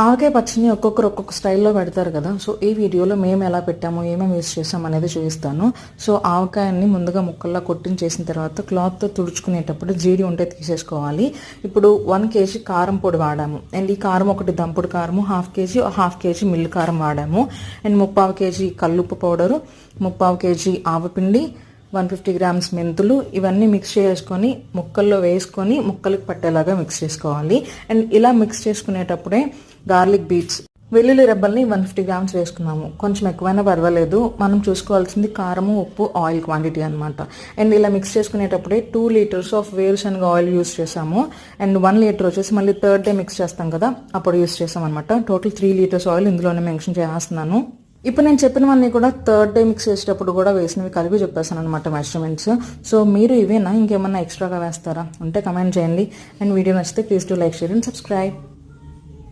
ఆవకాయ పచ్చడిని ఒక్కొక్కరు ఒక్కొక్క స్టైల్లో పెడతారు కదా. సో ఈ వీడియోలో మేము ఎలా పెట్టాము ఏమేమి యూస్ చేసాం అనేది చూపిస్తాను. సో ఆవకాయని ముందుగా ముక్కల్లా కొట్టించేసిన తర్వాత క్లాత్తో తుడుచుకునేటప్పుడు జీడి ఉంటే తీసేసుకోవాలి. ఇప్పుడు వన్ కేజీ కారం పొడి వాడాము. అండ్ ఈ కారం ఒకటి దంపుడు కారము half K G half K G mill కారం వాడాము. అండ్ ముప్పావు కేజీ కల్లుప్పు పౌడరు ముప్పావు కేజీ ఆవపిండి వన్ ఫిఫ్టీ గ్రామ్స్ మెంతులు ఇవన్నీ మిక్స్ చేసుకొని ముక్కల్లో వేసుకొని ముక్కలకు పట్టేలాగా మిక్స్ చేసుకోవాలి. అండ్ ఇలా మిక్స్ చేసుకునేటప్పుడే గార్లిక్ బీట్స్. వెల్లుల్లి రెబ్బల్ని వన్ ఫిఫ్టీ గ్రామ్స్ వేసుకున్నాము. కొంచెం ఎక్కువైనా పర్వాలేదు. మనం చూసుకోవాల్సింది కారము ఉప్పు ఆయిల్ క్వాంటిటీ అనమాట అండ్ ఇలా మిక్స్ చేసుకునేటప్పుడే టూ లీటర్స్ ఆఫ్ వేరుశనగ ఆయిల్ యూస్ చేసాము అండ్ వన్ లీటర్ వచ్చేసి మళ్ళీ థర్డ్ డే మిక్స్ చేస్తాం కదా అప్పుడు యూస్ చేసాం అనమాట టోటల్ త్రీ లీటర్స్ ఆయిల్ ఇందులోనే మెన్షన్ చేస్తున్నాను. ఇప్పుడు నేను చెప్పినవన్నీ కూడా థర్డ్ డే మిక్స్ చేసేటప్పుడు కూడా వేసినవి కలిపి చెప్పేస్తాను అనమాట మెజర్మెంట్స్ సో మీరు ఇవేనా? ఇంకేమన్నా ఎక్స్ట్రాగా వేస్తారా? ఉంటే కమెంట్ చేయండి. అండ్ వీడియో నచ్చితే please to like share and subscribe.